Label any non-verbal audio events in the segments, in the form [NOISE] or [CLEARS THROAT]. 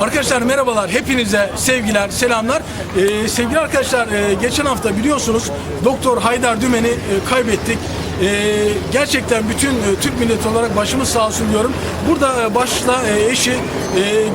Arkadaşlar merhabalar. Hepinize sevgiler, selamlar. Ee, sevgili arkadaşlar e, geçen hafta biliyorsunuz Doktor Haydar Dümen'i e, kaybettik. Ee, gerçekten bütün e, Türk milleti olarak başımız sağ olsun diyorum. Burada e, başta e, eşi e,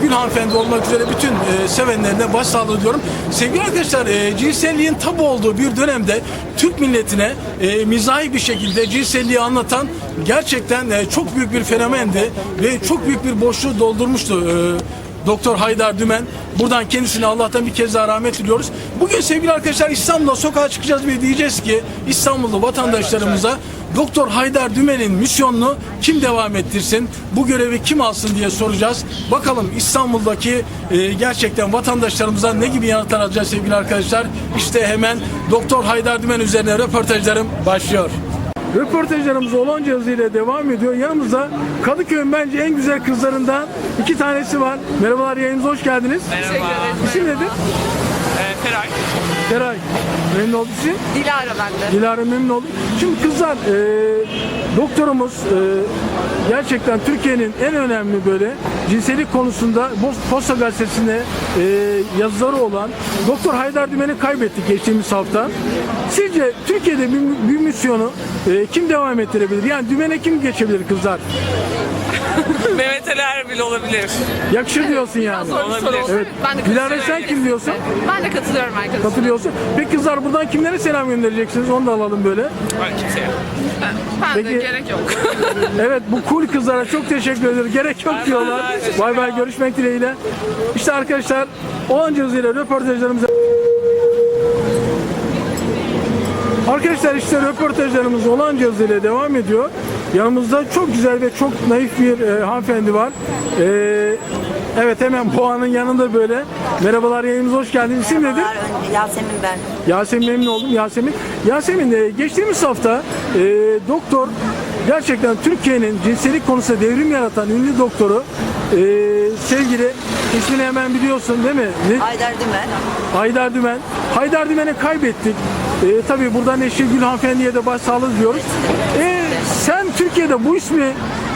Gül hanımefendi olmak üzere bütün e, sevenlerine başsağlığı diliyorum. Sevgili arkadaşlar e, cinselliğin tabu olduğu bir dönemde Türk milletine e, mizahi bir şekilde cinselliği anlatan gerçekten e, çok büyük bir fenomendi ve çok büyük bir boşluğu doldurmuştu. E, Doktor Haydar Dümen. Buradan kendisine Allah'tan bir kez daha rahmet diliyoruz. Bugün sevgili arkadaşlar İstanbul'da sokağa çıkacağız ve diyeceğiz ki İstanbullu vatandaşlarımıza Doktor Haydar Dümen'in misyonunu kim devam ettirsin, bu görevi kim alsın diye soracağız. Bakalım İstanbul'daki e, gerçekten vatandaşlarımıza ne gibi yanıtlar alacağız sevgili arkadaşlar. İşte hemen Doktor Haydar Dümen üzerine röportajlarım başlıyor. Röportajlarımız Olonca hızıyla devam ediyor. Yanımızda Kadıköy'ün bence en güzel kızlarından iki tanesi var. Merhabalar yayınımıza hoş geldiniz. Merhaba. İsim nedir? Feray. Feray. Memnun olduk isim. Dilara bende. Dilara memnun olduk. Şimdi kızlar e, doktorumuz e, gerçekten Türkiye'nin en önemli böyle cinsellik konusunda Bos- Posta Gazetesi'nde e, yazıları olan Doktor Haydar Dümen'i kaybettik geçtiğimiz hafta. Sizce Türkiye'de bir, bir misyonu e, kim devam ettirebilir? Yani Dümen'e kim geçebilir kızlar? [LAUGHS] Mehmet Ali Erbil olabilir. Yakışır diyorsun yani. Soru soru olsun. Evet. Ben de Dilara katılıyorum. sen kim diyorsun? Ben de katılıyorum herkese. Katılıyorsun. Peki kızlar buradan kimlere selam göndereceksiniz? Onu da alalım böyle. Ben kimseye. Ben de Peki- gerek yok. [LAUGHS] Evet bu cool kızlara çok teşekkür ederim. Gerek yok diyorlar. Bay bay görüşmek dileğiyle. İşte arkadaşlar 10. hızıyla röportajlarımıza Arkadaşlar işte röportajlarımız olan hızıyla devam ediyor. Yanımızda çok güzel ve çok naif bir e, hanımefendi var. E, evet hemen Boğa'nın yanında böyle. Merhabalar yayınımıza hoş geldiniz. İsim nedir? Merhabalar, Yasemin ben. Yasemin memnun oldum. Yasemin. Yasemin e, geçtiğimiz hafta e, doktor gerçekten Türkiye'nin cinsellik konusunda devrim yaratan ünlü doktoru e, sevgili ismini hemen biliyorsun değil mi? Ne? Haydar Dümen. Haydar Dümen. Haydar Dümen'i kaybettik. E, tabii buradan eşi Gül hanımefendiye de başsağlığı diliyoruz. E, sen Türkiye'de bu ismi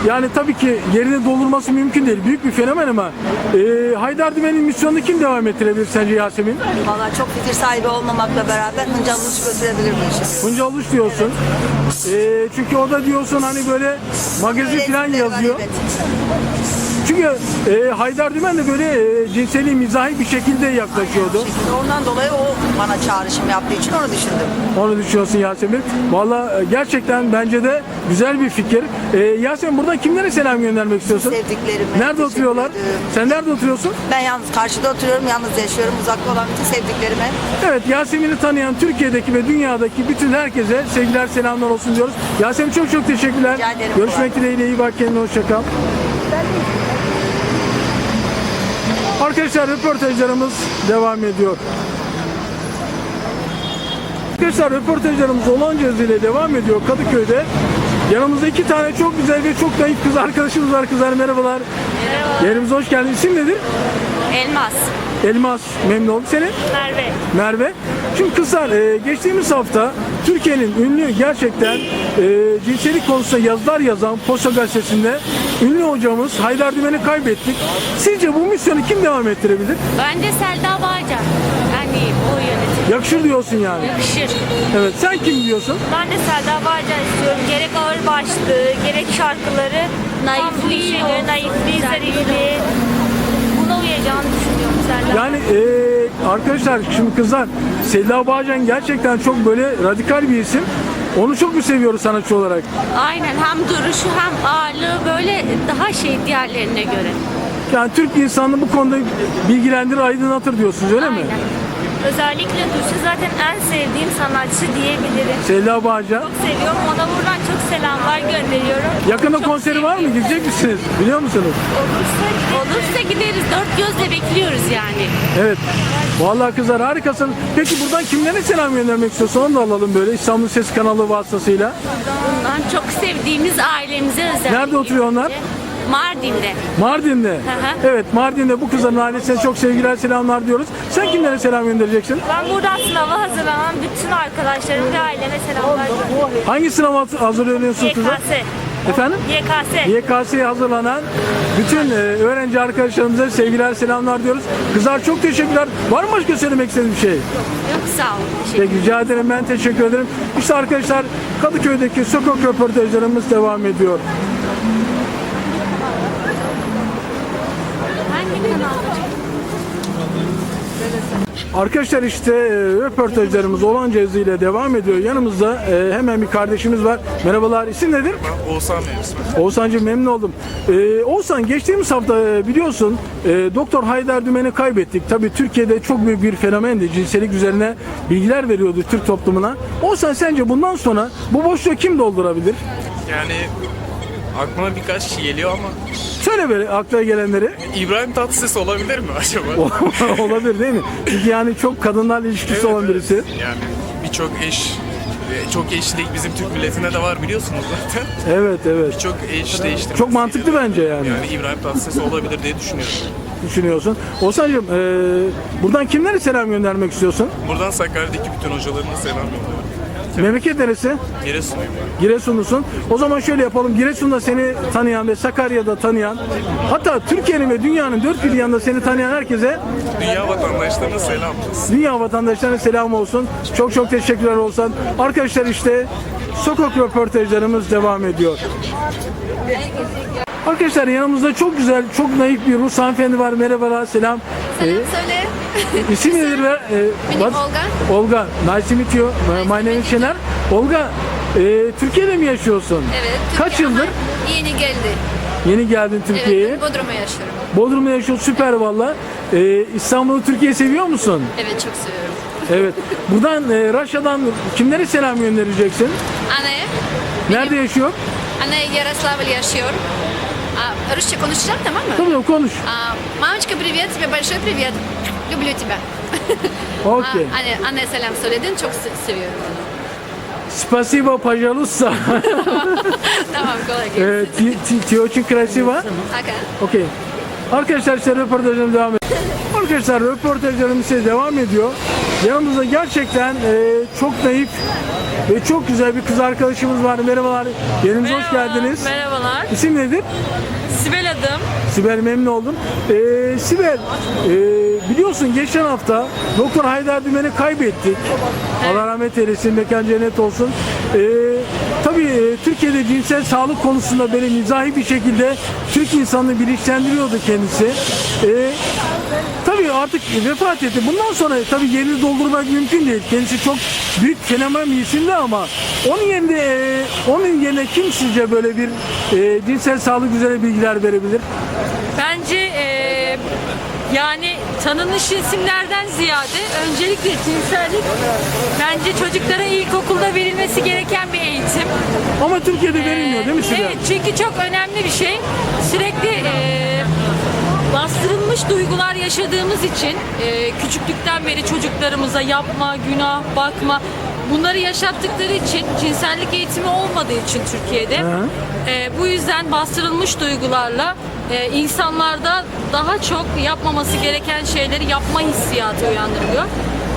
yani tabii ki yerini doldurması mümkün değil. Büyük bir fenomen ama e, Haydar Dümen'in misyonunu kim devam ettirebilir sence Yasemin? Valla çok fikir sahibi olmamakla beraber hıncal uluş götürebilir bu işi. Bunca oluş diyorsun. Ee, çünkü o da diyorsun hani böyle magazin falan Resimleri var, yazıyor. evet. Çünkü e, Haydar Dümen de böyle e, cinseli mizahi bir şekilde yaklaşıyordu. Şimdi ondan dolayı o bana çağrışım yaptığı için onu düşündüm. Onu düşünüyorsun Yasemin. Valla e, gerçekten bence de güzel bir fikir. E, Yasemin buradan kimlere selam göndermek istiyorsun? Sevdiklerime. Nerede teşekkür oturuyorlar? ederim. Sen nerede oturuyorsun? Ben yalnız karşıda oturuyorum, yalnız yaşıyorum. Uzakta olan bütün sevdiklerime. Evet Yasemin'i tanıyan Türkiye'deki ve dünyadaki bütün herkese sevgiler selamlar olsun diyoruz. Yasemin çok çok teşekkürler. Rica ederim. Görüşmek dileğiyle iyi bak kendine hoşça kal. Arkadaşlar röportajlarımız devam ediyor. Arkadaşlar röportajlarımız olan ile devam ediyor Kadıköy'de. Yanımızda iki tane çok güzel ve çok naif kız arkadaşımız var. Kızlar merhabalar. Merhaba. Yerimize hoş geldiniz. İsim nedir? Elmas. Elmas. Memnun oldum. Senin? Merve. Merve. Şimdi kızlar e, geçtiğimiz hafta Türkiye'nin ünlü gerçekten e, cinsellik konusunda yazılar yazan Posta Gazetesi'nde ünlü hocamız Haydar Dümen'i kaybettik. Sizce bu misyonu kim devam ettirebilir? Bence Selda Bağcan. Yani bu yönetim. Yakışır diyorsun yani. Yakışır. Evet. Sen kim diyorsun? Ben de Selda Bağcan istiyorum. Gerek ağır başlığı, gerek şarkıları. Naifliği, naifliği, zarifliği. Buna uyacağını düşünüyorum Yani e, arkadaşlar şimdi kızlar Selda Bağcan gerçekten çok böyle radikal bir isim. Onu çok mu seviyoruz sanatçı olarak? Aynen hem duruşu hem ağırlığı böyle daha şey diğerlerine göre. Yani Türk insanını bu konuda bilgilendirir, aydınlatır diyorsunuz öyle mi? Özellikle Duruş'u zaten en sevdiğim sanatçı diyebilirim. Selda Bağcan. Çok seviyorum. Ona buradan çok selamlar gönderiyorum. Yakında Çok konseri var mı? Gidecek misiniz? Biliyor musunuz? Olursa, olursa gideriz. Dört gözle bekliyoruz yani. Evet. Vallahi kızlar harikasın. Peki buradan kimlere selam göndermek istiyorsun? Onu da alalım böyle İstanbul Ses kanalı vasıtasıyla. Bundan çok sevdiğimiz ailemize özel. Nerede oturuyor onlar? Mardin'de. Mardin'de. hı. Evet Mardin'de bu kızların ailesine çok sevgiler selamlar diyoruz. Sen kimlere selam göndereceksin? Ben buradan sınava hazırlanan bütün arkadaşlarım ve aileme selamlar. Hangi sınava hazırlanıyorsun kızlar? YKS. Efendim? YKS. YKS'ye hazırlanan bütün e, öğrenci arkadaşlarımıza sevgiler, selamlar diyoruz. Kızlar çok teşekkürler. Var mı başka söylemek istediğiniz bir şey? Yok sağ ol. Peki rica ederim ben teşekkür ederim. İşte arkadaşlar Kadıköy'deki sokak röportajlarımız devam ediyor. Arkadaşlar işte e, röportajlarımız olanca hızıyla devam ediyor. Yanımızda e, hemen bir kardeşimiz var. Merhabalar isim nedir? Oğuzhan Bey ismi. Oğuzhan'cığım memnun oldum. Ee, Oğuzhan geçtiğimiz hafta e, biliyorsun e, Doktor Haydar Dümen'i kaybettik. Tabii Türkiye'de çok büyük bir fenomendi. Cinsellik üzerine bilgiler veriyordu Türk toplumuna. Oğuzhan sence bundan sonra bu boşluğu kim doldurabilir? Yani aklıma birkaç kişi geliyor ama Söyle böyle aklına gelenleri. İbrahim Tatlıses olabilir mi acaba? [LAUGHS] Olabilir değil mi? Çünkü yani çok kadınlarla ilişkisi Evet, olan evet. birisi. Yani birçok eş e, çok eşlik bizim Türk milletinde de var biliyorsunuz zaten. Evet evet. Çok eş değiştirmesi. Çok mantıklı bence yani. Yani İbrahim Tatlıses olabilir diye düşünüyorum. Düşünüyorsun. Oğuzhan'cığım e, buradan kimlere selam göndermek istiyorsun? Buradan Sakarya'daki bütün hocalarıma selam gönderiyorum. Memleket neresi? Giresun'uyum ben. Giresunlusun. O zaman şöyle yapalım. Giresun'da seni tanıyan ve Sakarya'da tanıyan hatta Türkiye'nin ve dünyanın dört bir yanında seni tanıyan herkese Dünya vatandaşlarına selam olsun. dünya vatandaşlarına selam olsun. Çok çok teşekkürler olsan. Arkadaşlar işte sokak röportajlarımız devam ediyor. Arkadaşlar yanımızda çok güzel, çok naif bir Rus hanımefendi var. Merhabalar, selam. Selam söyle. [LAUGHS] Ee, isim nedir? be? Ee, Benim what? Olga. Olga. Nice to meet you. My name is Şener. Olga, e, Türkiye'de mi yaşıyorsun? Evet. Kaç Türkiye yıldır? ama Yeni geldi. Yeni geldin Türkiye'ye. Evet, Bodrum'da yaşıyorum. Bodrum'da yaşıyorsun süper valla. Ee, İstanbul'u Türkiye seviyor musun? Evet, çok seviyorum. Evet. Buradan e, Raşa'dan kimlere selam göndereceksin? Anne, Nerede yaşıyor? anne Yaroslavl yaşıyor. Aa, Rusça konuşacağım tamam mı? Tamam konuş. Aa, Мамочка, привет тебе, большой привет. Люблю тебя. Okey. Aa, anne, anne selam söyledin, çok se- seviyorum onu. Spasibo, pajalussa. [LAUGHS] Tamam, kolay gelsin. Ee, ti- ti- Ti очень красиво. Ага. Okey. Arkadaşlar işte röportajlarım devam ediyor. Arkadaşlar röportajlarım size devam ediyor. Yanımızda gerçekten e, çok naif ve çok güzel bir kız arkadaşımız var. Merhabalar. Yerinize hoş geldiniz. Merhabalar. İsim nedir? Sibel adım. Sibel memnun oldum. Ee, Sibel, e, biliyorsun geçen hafta Doktor Haydar Dümen'i kaybettik. Allah rahmet eylesin, mekan cennet olsun. Ee, tabii e, Türkiye'de cinsel sağlık konusunda böyle mizahi bir şekilde Türk insanını bilinçlendiriyordu kendisi. Ee, tabii artık vefat etti. Bundan sonra tabii yerini doldurmak mümkün değil. Kendisi çok büyük fenomen bir isimdi ama onun yerine e, onun yerine kim sizce böyle bir e, cinsel sağlık üzerine bilgiler verebilir? Bence eee, yani tanınış isimlerden ziyade öncelikle cinsellik bence çocuklara ilkokulda verilmesi gereken bir eğitim. Ama Türkiye'de verilmiyor değil mi Sibel? Evet çünkü çok önemli bir şey. Sürekli eee, bastırılmış duygular yaşadığımız için eee, küçüklükten beri çocuklarımıza yapma, günah, bakma bunları yaşattıkları için cinsellik eğitimi olmadığı için Türkiye'de Hı. eee, bu yüzden bastırılmış duygularla eee, insanlarda daha çok yapmaması gereken şeyleri yapma hissiyatı uyandırılıyor.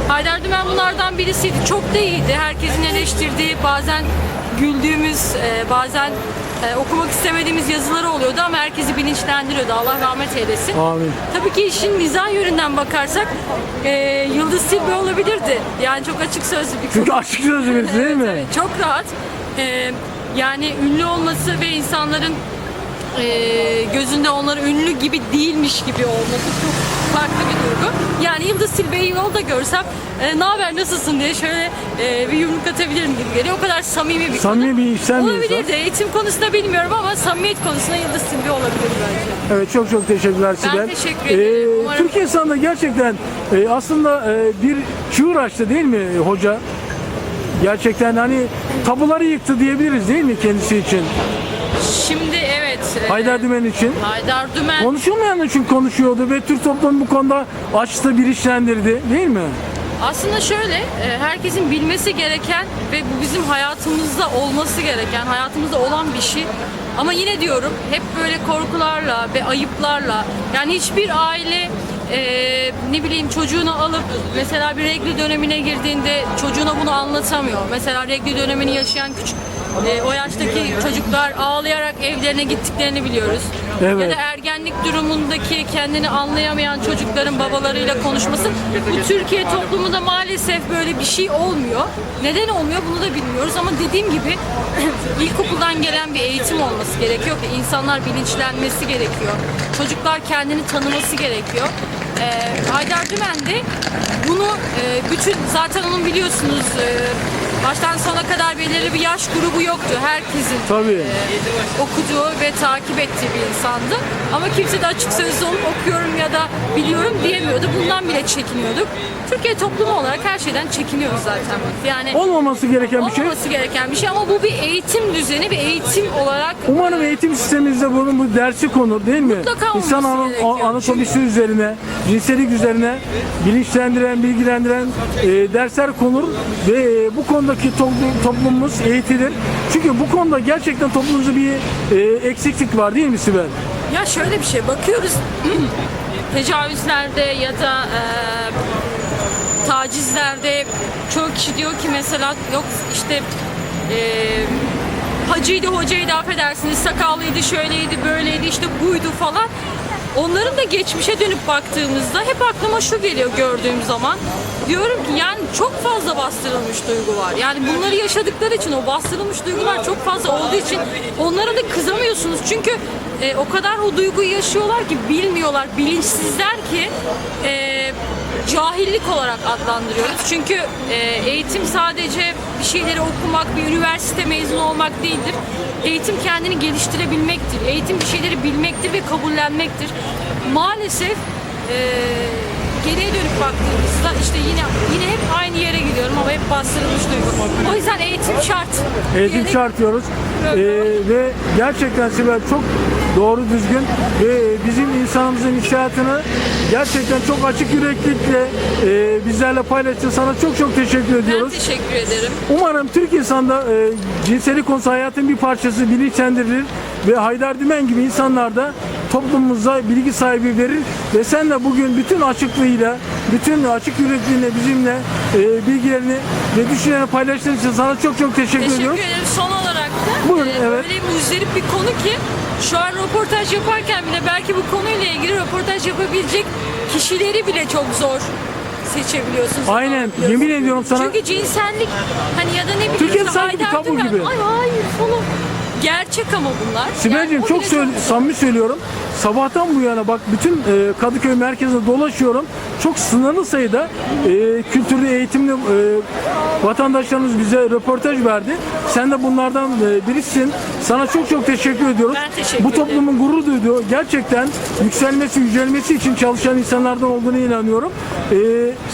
Haydar Dümen bunlardan birisiydi. Çok da iyiydi. Herkesin eleştirdiği, bazen güldüğümüz, e, bazen e, okumak istemediğimiz yazıları oluyordu ama herkesi bilinçlendiriyordu. Allah rahmet eylesin. Amin. Tabii ki işin mizah yönünden bakarsak e, Yıldız Tilbe olabilirdi. Yani çok açık sözlü bir Çünkü açık sözlü birisi değil mi? [LAUGHS] Evet, çok rahat. E, yani ünlü olması ve insanların e, gözünde onları ünlü gibi değilmiş gibi olması çok farklı bir duygu. Yani Yıldız Tilbe'yi yolda görsem e, ne haber nasılsın diye şöyle e, bir yumruk atabilirim gibi geliyor. O kadar samimi bir Samimi bir bir Olabilir insan. de eğitim konusunda bilmiyorum ama samimiyet konusunda Yıldız Tilbe olabilir bence. Evet çok çok teşekkürler Sibel. teşekkür ederim. Umarım- Türk insanı da gerçekten e, aslında e, bir çığır açtı değil mi hoca? Gerçekten hani tabuları yıktı diyebiliriz değil mi kendisi için? Şimdi evet. e, Haydar Dümen için. Haydar Dümen. Konuşulmayan için konuşuyordu ve Türk toplumu bu konuda açtı, bilinçlendirdi değil mi? Aslında şöyle, e, herkesin bilmesi gereken ve bu bizim hayatımızda olması gereken, hayatımızda olan bir şey. Ama yine diyorum, hep böyle korkularla ve ayıplarla, yani hiçbir aile e, ne bileyim çocuğunu alıp mesela bir regli dönemine girdiğinde çocuğuna bunu anlatamıyor. Mesela regli dönemini yaşayan küçük e, o yaştaki çocuklar ağlayarak evlerine gittiklerini biliyoruz. Evet. Ya da ergenlik durumundaki kendini anlayamayan çocukların babalarıyla konuşması. Bu Türkiye toplumunda maalesef böyle bir şey olmuyor. Neden olmuyor bunu da bilmiyoruz ama dediğim gibi [CLEARS THROAT] ilkokuldan gelen bir eğitim olması gerekiyor ki insanlar bilinçlenmesi gerekiyor. Çocuklar kendini tanıması gerekiyor. Ee, Haydar Dümen de bunu e, bütün zaten onun biliyorsunuz e, baştan sona kadar belirli bir yaş grubu yoktu. Herkesin Tabii. e, okuduğu ve takip ettiği bir insandı. Ama kimse de açık sözlü olup okuyorum ya da biliyorum diyemiyordu. Bundan bile çekiniyorduk. Türkiye toplumu olarak her şeyden çekiniyoruz zaten. Yani Olmaması gereken bir şey. olmaması gereken bir şey ama bu bir eğitim düzeni bir eğitim olarak Umarım eğitim sistemimizde bunun bu dersi konur değil mi? Mutlaka İnsan gerekiyor. anatomisi üzerine, cinsellik üzerine bilinçlendiren, bilgilendiren e, dersler konur ve e, bu konudaki toplum- toplumumuz eğitilir. Çünkü bu konuda gerçekten toplumumuzda bir e, eksiklik var değil mi Sibel? Ya şöyle bir şey bakıyoruz [CLEARS THROAT] tecavüzlerde ya da e, tacizlerde çoğu kişi diyor ki mesela yok işte e, hacıydı hocaydı affedersiniz sakallıydı şöyleydi böyleydi işte buydu falan. Onların da geçmişe dönüp baktığımızda hep aklıma şu geliyor gördüğüm zaman. Diyorum ki yani çok fazla bastırılmış duygu var. Yani bunları yaşadıkları için o bastırılmış duygular çok fazla olduğu için onlara da kızamıyorsunuz. Çünkü e, o kadar o duyguyu yaşıyorlar ki bilmiyorlar, bilinçsizler ki e, cahillik olarak adlandırıyoruz. Çünkü e, eğitim sadece bir şeyleri okumak, bir üniversite mezunu olmak değildir. Eğitim kendini geliştirebilmektir. Eğitim bir şeyleri bilmektir ve kabullenmektir. Maalesef e, geriye dönüp baktığımızda işte yine yine hep aynı yere gidiyorum ama hep bastırılmış duygu. O yüzden eğitim şart. Eğitim Diyerek- şart diyoruz. Ee, ve gerçekten Sibel çok doğru düzgün ve bizim insanımızın hissiyatını gerçekten çok açık yüreklilikle e, bizlerle paylaştın. Sana çok çok teşekkür Ben ediyoruz. teşekkür ederim. Umarım Türk insanda e, cinsellik konusu hayatın bir parçası bilinçlendirilir ve Haydar Dümen gibi insanlar da toplumumuza bilgi sahibi verir ve sen de bugün bütün açıklığıyla, bütün açık yürekliğine bizimle e, bilgilerini ve düşüncelerini paylaştığın için sana çok çok teşekkür, Teşekkür ediyoruz. ederim. Son olarak da Buyurun, e, evet. öyle muzdarip bir konu ki şu an röportaj yaparken bile belki bu konuyla ilgili röportaj yapabilecek kişileri bile çok zor seçebiliyorsunuz. Aynen, yemin ediyorum sana. Çünkü cinsellik hani ya da ne bileyim. Türkiye'de sanki bir tabu gibi. Ay hayır falan. Gerçek ama bunlar. Sibel'cim Yani çok söyle, samimi söylüyorum. Sabahtan bu yana bak bütün e, Kadıköy merkezinde dolaşıyorum. Çok sınırlı sayıda e, kültürlü, eğitimli e, vatandaşlarımız bize röportaj verdi. Sen de bunlardan e, birisin. Sana çok çok teşekkür ediyoruz. Ben teşekkür bu ederim. toplumun gurur duyduğu, gerçekten yükselmesi, yücelmesi için çalışan insanlardan olduğunu inanıyorum. E,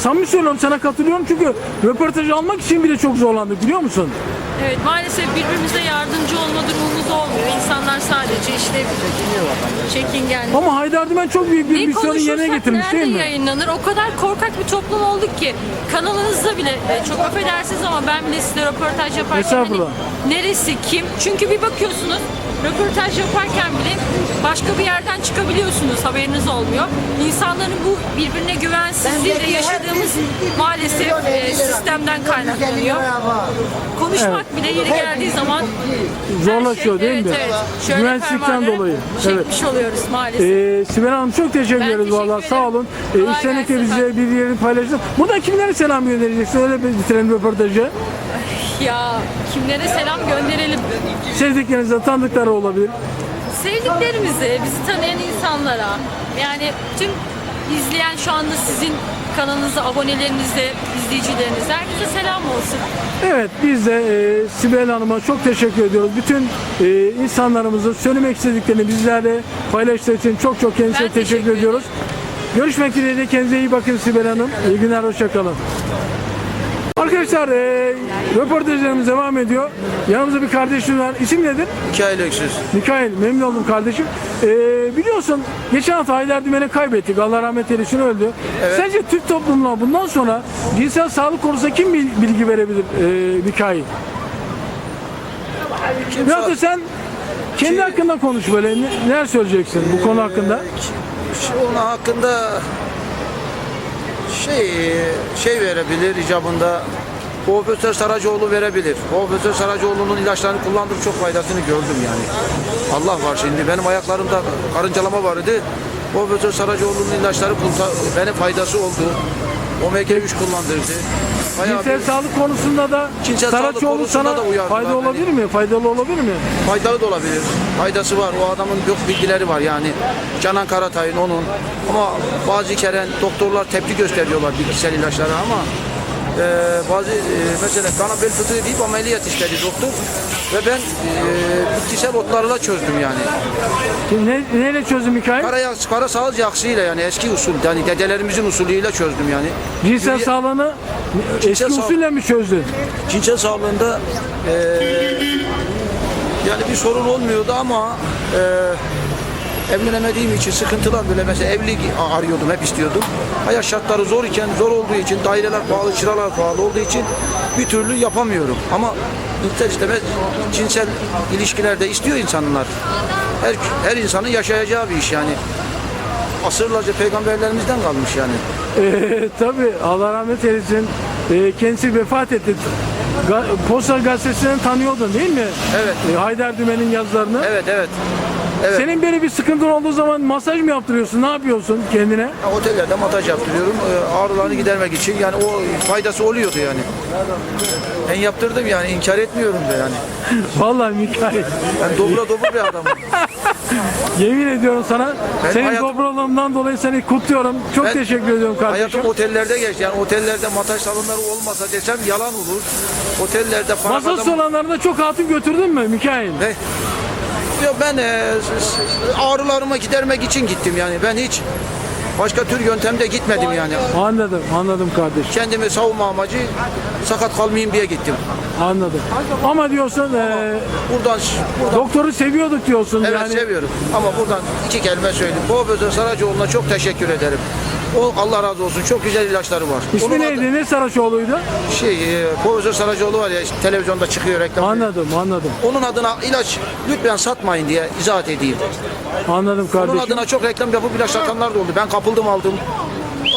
samimi söylüyorum sana katılıyorum çünkü röportaj almak için bile çok zorlandık biliyor musun? Evet maalesef birbirimize yardımcı olma durumumuz olmuyor. İnsanlar sadece işte çekingen. Ama Haydar Dümen çok büyük bir Ne misyonu yerine konuşursak getirmiş nerede değil mi? yayınlanır? O kadar korkak bir toplum olduk ki kanalınızda bile e, çok affedersiniz ama ben bile size röportaj yaparken hani Estağfurullah. neresi kim? Çünkü bir bakıyorsunuz röportaj yaparken bile başka bir yerden çıkabiliyorsunuz haberiniz olmuyor. İnsanların bu birbirine güvensizliğiyle yaşadığımız maalesef e, sistemden kaynaklanıyor. Konuşmak bile yeri geldiği zaman her Zorlaşıyor şey- değil mi? evet, Evet. Şöyle Güvensizlikten dolayı. Çekmiş oluyoruz maalesef. Ee, Sibel Hanım çok teşekkür Ben ederiz valla sağ olun. Ee, İştenlikle gelsin bize bilgilerini paylaştın. Buradan kimlere selam göndereceksin? Öyle bir bitirelim röportajı. Ya kimlere selam gönderelim? Sevdiklerinizden tanıdıkları olabilir. Sevdiklerimize, bizi tanıyan insanlara, yani tüm izleyen şu anda sizin kanalınıza, abonelerinize, izleyicilerinize herkese selam olsun. Evet biz de e, Sibel Hanım'a çok teşekkür ediyoruz. Bütün e, insanlarımızın söylemek istediklerini bizlerle paylaştığı için çok çok kendisine teşekkür, teşekkür ediyoruz. Görüşmek dileğiyle kendinize iyi bakın Sibel Hanım. İyi günler, hoşçakalın. Arkadaşlar e, röportajlarımız devam ediyor. Yanımızda bir kardeşim var. İsim nedir? Mikail Öksüz. Mikail memnun oldum kardeşim. Ee, biliyorsun geçen hafta Haydar Dümen'i kaybettik. Allah rahmet eylesin öldü. Sence Türk toplumuna bundan sonra cinsel sağlık konusunda kim bil- bilgi verebilir ee, Mikail? Biraz da sen kendi hakkında konuş böyle. Ne, neler söyleyeceksin bu konu hakkında? Şu onun hakkında şey şey verebilir icabında Profesör Saracoğlu verebilir. Profesör Saracoğlu'nun ilaçlarını kullandım çok faydasını gördüm yani. Allah var şimdi benim ayaklarımda karıncalama vardı. Profesör Saracoğlu'nun ilaçları benim faydası oldu. Omega 3 kullandırdı. Bayağı Cinsel bir sağlık konusunda da Cinsel sağlık Saraçoğlu konusunda sana da uyardılar fayda beni. olabilir mi? Faydalı olabilir mi? faydalı da olabilir. Faydası var. O adamın yok bilgileri var yani. Canan Karatay'ın onun. Ama bazı kere doktorlar tepki gösteriyorlar bitkisel ilaçlara ama e, bazı e, mesela kanabel fıtığı deyip ameliyat istedi doktor ve ben e, bitkisel otlarla çözdüm yani. Ne, neyle çözüm hikaye? Kara, yağ- kara sağız yaksıyla yani eski usul yani dedelerimizin usulüyle çözdüm yani. Cinsel Yürüye- sağlığını eski sağ- usulle mi çözdün? cinsel sağlığında e, yani bir sorun olmuyordu ama e, evlenemediğim için sıkıntılar böyle mesela evlilik arıyordum hep istiyordum. Hayat şartları zor iken zor olduğu için daireler pahalı, kiralar pahalı olduğu için bir türlü yapamıyorum. Ama ister istemez cinsel ilişkilerde istiyor insanlar. Her, her insanın yaşayacağı bir iş yani. Asırlarca peygamberlerimizden kalmış yani. Ee, tabii Allah rahmet eylesin. Ee, kendisi vefat etti. Ga- Posta gazetesinden tanıyordun değil mi? Evet. Ee, Haydar Dümen'in yazılarını. Evet evet. Evet. Senin böyle bir sıkıntın olduğu zaman masaj mı yaptırıyorsun? Ne yapıyorsun kendine? Ya, Otellerde montaj yaptırıyorum. Ee, Ağrılarını gidermek için. Yani o faydası oluyordu yani. Ben yaptırdım yani inkar etmiyorum da yani. [LAUGHS] Vallahi Mikail. Ben dobra dobra bir adamım. [LAUGHS] Yemin ediyorum sana. Ben senin hayatım- dobralığından dolayı seni kutluyorum. Çok Ben- teşekkür ediyorum kardeşim. Hayatım otellerde geçti. Yani otellerde montaj salonları olmasa desem yalan olur. Otellerde Masaj salonlarında çok hatun götürdün mü Mikail? Ne? Yok ben e, ağrılarımı gidermek için gittim yani. Ben hiç başka tür yöntemde gitmedim yani. Anladım, anladım kardeşim. Kendimi savunma amacı sakat kalmayayım diye gittim. Anladım. Ama diyorsun e, Buradan, buradan doktoru seviyorduk diyorsun Evet yani. seviyorum. Ama buradan iki kelime söyleyeyim. Profesör Saracoğlu'na çok teşekkür ederim. O Allah razı olsun. Çok güzel ilaçları var. İsmi Onun neydi? Ne Saraçoğlu'ydu? adı- şey, e, Profesör Saracoğlu var ya işte televizyonda çıkıyor reklam. Anladım, anladım. Onun adına ilaç lütfen satmayın diye izahat edeyim. Anladım Onun kardeşim. adına çok reklam yapıp ilaç satanlar da oldu. Ben kapıldım aldım.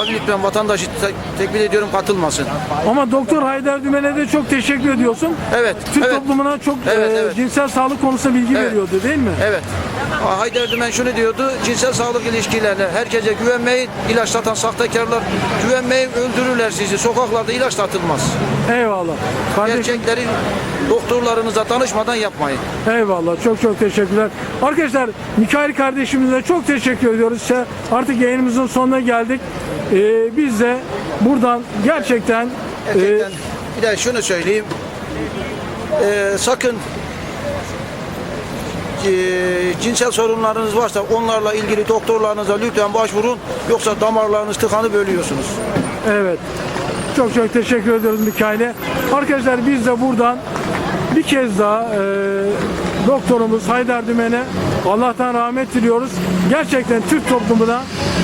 Abi lütfen vatandaşı te- tekbir ediyorum katılmasın. Ama Doktor Haydar Dümen'e de çok teşekkür ediyorsun. Evet. Türk evet. toplumuna çok Evet, e, evet. cinsel sağlık konusunda bilgi Evet. veriyordu değil mi? Evet. Haydar Dümen şunu diyordu. Cinsel sağlık ilişkilerine herkese güvenmeyin. İlaç satan sahtekarlar güvenmeyin öldürürler sizi. Sokaklarda ilaç satılmaz. Eyvallah. Kardeşim Gerçekleri doktorlarınıza danışmadan yapmayın. eyvallah. Çok çok teşekkürler. Arkadaşlar Mikail kardeşimize çok teşekkür ediyoruz. İşte Artık yayınımızın sonuna geldik. E, biz de buradan gerçekten, e, Gerçekten bir de şunu söyleyeyim. Ee, sakın cinsel sorunlarınız varsa onlarla ilgili doktorlarınıza lütfen başvurun. Yoksa damarlarınız tıkanıp ölüyorsunuz. Evet. Çok çok teşekkür ediyoruz Mikail'e. Arkadaşlar biz de buradan bir kez daha e, doktorumuz Haydar Dümen'e Allah'tan rahmet diliyoruz. Gerçekten Türk toplumuna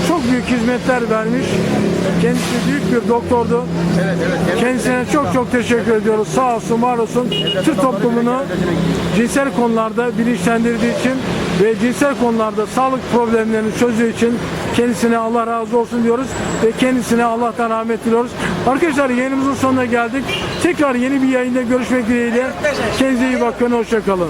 çok büyük hizmetler vermiş. Kendisi büyük bir doktordu. Kendisine çok çok teşekkür ediyoruz. Sağ olsun, var olsun. Türk toplumunu cinsel konularda bilinçlendirdiği için ve cinsel konularda sağlık problemlerini çözdüğü için kendisine Allah razı olsun diyoruz ve kendisine Allah'tan rahmet diliyoruz. Arkadaşlar yayınımızın sonuna geldik. Tekrar yeni bir yayında görüşmek dileğiyle. Kendinize iyi bakın. Hoşçakalın.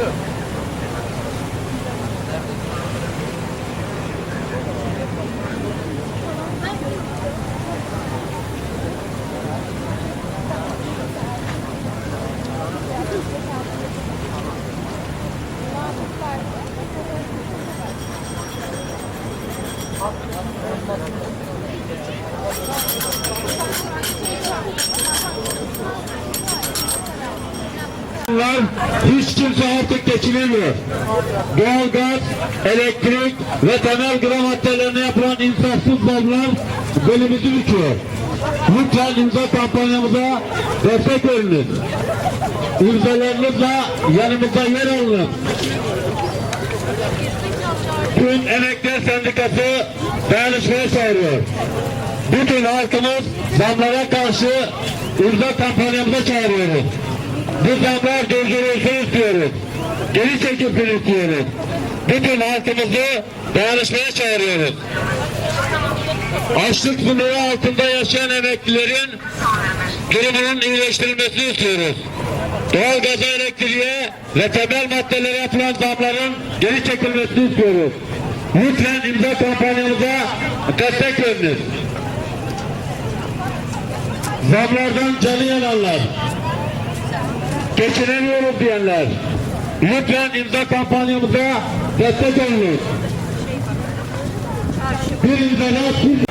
look. Geçinemiyor. Doğalgaz, elektrik ve temel gıda maddelerine yapılan insafsız zamlar belimizi büküyor. Lütfen imza kampanyamıza destek veriniz. İmzalarınızla yanımızda yer alın. Tüm Emekler Sendikası dayanışmaya çağırıyor. Bütün halkımız zamlara karşı imza kampanyamıza çağırıyoruz. Bu zamlar durdurulsun istiyoruz. Geri çekilsin istiyoruz. Bütün halkımızı dayanışmaya çağırıyoruz. Açlık sınırı altında yaşayan emeklilerin durumunun iyileştirilmesini istiyoruz. Doğalgaza, elektriğe ve temel maddelere yapılan zamların geri çekilmesini istiyoruz. Lütfen imza kampanyamıza destek veriniz. Zamlardan canı yananlar, geçinemiyoruz diyenler, lütfen imza kampanyamıza destek olunuz. Bir imzalar bir